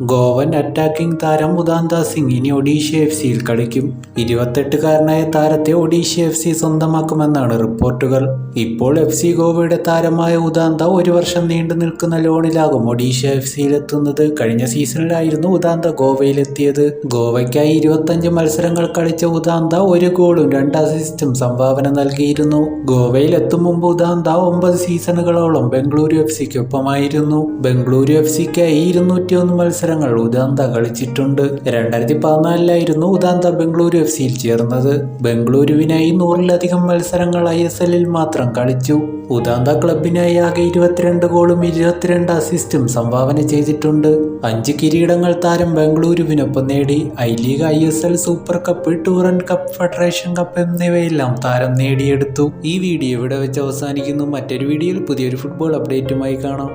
Goan attacking താരം ഉദാന്ത സിംഗ് ഇനി Odisha F സിയിൽ കളിക്കും. ഇരുപത്തെട്ടുകാരനായ താരത്തെ ഒഡീഷ എഫ് സി സ്വന്തമാക്കുമെന്നാണ് റിപ്പോർട്ടുകൾ. ഇപ്പോൾ എഫ് സി ഗോവയുടെ താരമായ ഉദാന്ത ഒരു വർഷം നീണ്ടു നിൽക്കുന്ന ലോണിലാകും ഒഡീഷ എഫ് സിയിലെത്തുന്നത് കഴിഞ്ഞ സീസണിലായിരുന്നു ഉദാന്ത ഗോവയിലെത്തിയത്. ഗോവയ്ക്കായി ഇരുപത്തഞ്ച് മത്സരങ്ങൾ കളിച്ച ഉദാന്ത ഒരു ഗോളും രണ്ട് അസിസ്റ്റും സംഭാവന നൽകിയിരുന്നു. ഗോവയിൽ എത്തും മുമ്പ് ഉദാന്ത ഒമ്പത് സീസണുകളോളം ബംഗളൂരു എഫ് സിക്കൊപ്പമായിരുന്നു ബംഗളൂരു എഫ് സിക്കായി ഇരുന്നൂറ്റി ഒന്ന് മത്സരങ്ങൾ ഉദാന്ത കളിച്ചിട്ടുണ്ട്. രണ്ടായിരത്തി പതിനാലിലായിരുന്നു ഉദാന്ത ബംഗളൂരു എഫ് സിയിൽ ചേർന്നത്. ബംഗളൂരുവിനായി നൂറിലധികം മത്സരങ്ങൾ ഐ എസ് എല്ലിൽ മാത്രം കളിച്ചു. ഉദാന്ത ക്ലബിനായി ആകെ ഇരുപത്തിരണ്ട് ഗോളും ഇരുപത്തിരണ്ട് അസിസ്റ്റും സംഭാവന ചെയ്തിട്ടുണ്ട്. അഞ്ച് കിരീടങ്ങൾ താരം ബംഗളൂരുവിനൊപ്പം നേടി. I League I S L Super Cup Durand Cup Federation Cup എന്നിവയെല്ലാം താരം നേടിയെടുത്തു. ഈ വീഡിയോ ഇവിടെ വെച്ച് അവസാനിക്കുന്നു. മറ്റൊരു വീഡിയോയിൽ പുതിയൊരു ഫുട്ബോൾ അപ്ഡേറ്റുമായി കാണാം.